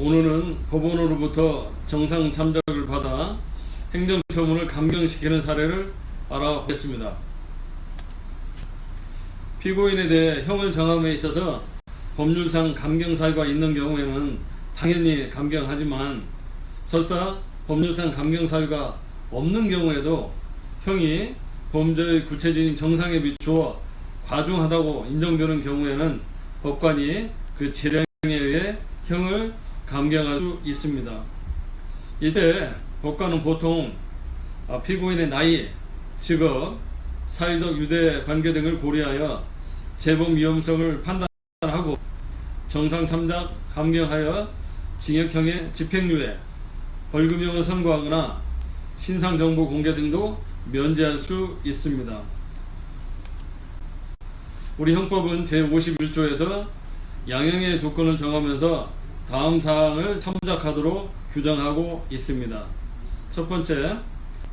오늘은 법원으로부터 정상 참작을 받아 행정처분을 감경시키는 사례를 알아보겠습니다. 피고인에 대해 형을 정함에 있어서 법률상 감경 사유가 있는 경우에는 당연히 감경하지만 설사 법률상 감경 사유가 없는 경우에도 형이 범죄의 구체적인 정상에 비추어 과중하다고 인정되는 경우에는 법관이 그 재량에 의해 형을 감경할 수 있습니다. 이때 법관은 보통 아, 피고인의 나이, 직업, 사회적 유대 관계 등을 고려하여 재범 위험성을 판단하고 정상 참작 감경하여 징역형의 집행유예, 벌금형을 선고하거나 신상 정보 공개 등도 면제할 수 있습니다. 우리 형법은 제51조에서 양형의 조건을 정하면서 다음 사항을 참작하도록 규정하고 있습니다. 첫 번째,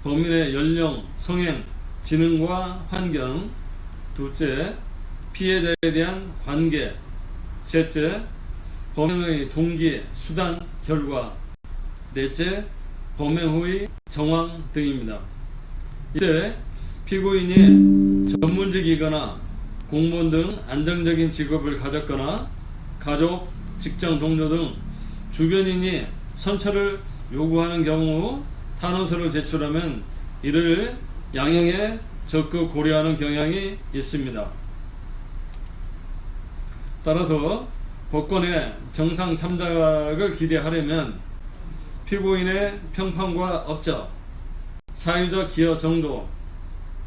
범인의 연령, 성행, 지능과 환경. 둘째, 피해자에 대한 관계. 셋째, 범행의 동기, 수단, 결과. 넷째, 범행 후의 정황 등입니다. 이때 피고인이 전문직이거나 공무원 등 안정적인 직업을 가졌거나 가족, 직장 동료 등 주변인이 선처를 요구하는 경우 탄원서를 제출하면 이를 양형에 적극 고려하는 경향이 있습니다. 따라서 법권의 정상 참작을 기대하려면 피고인의 평판과 업적, 사유적 기여 정도,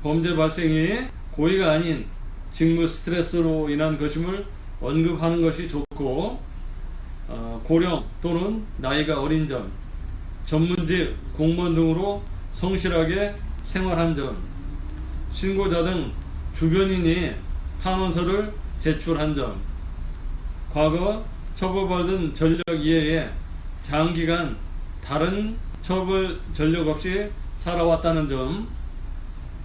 범죄 발생이 고의가 아닌 직무 스트레스로 인한 것임을 언급하는 것이 좋고 어, 고령 또는 나이가 어린 점, 전문직, 공무원 등으로 성실하게 생활한 점, 신고자 등 주변인이 탄원서를 제출한 점, 과거 처벌받은 전력 이외에 장기간 다른 처벌 전력 없이 살아왔다는 점,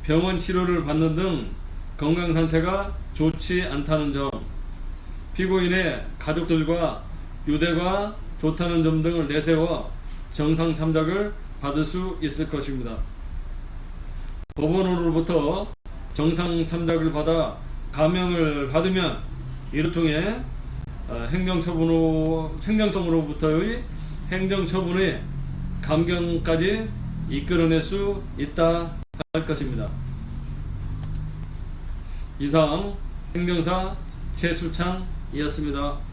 병원 치료를 받는 등 건강 상태가 좋지 않다는 점, 피고인의 가족들과 유대가 좋다는 점 등을 내세워 정상 참작을 받을 수 있을 것입니다. 법원으로부터 정상 참작을 받아 감형을 받으면 이를 통해 어, 행정처분으로 행정처분으로부터의 행정처분의 감경까지 이끌어낼 수 있다 할 것입니다. 이상 행정사 최수창이었습니다.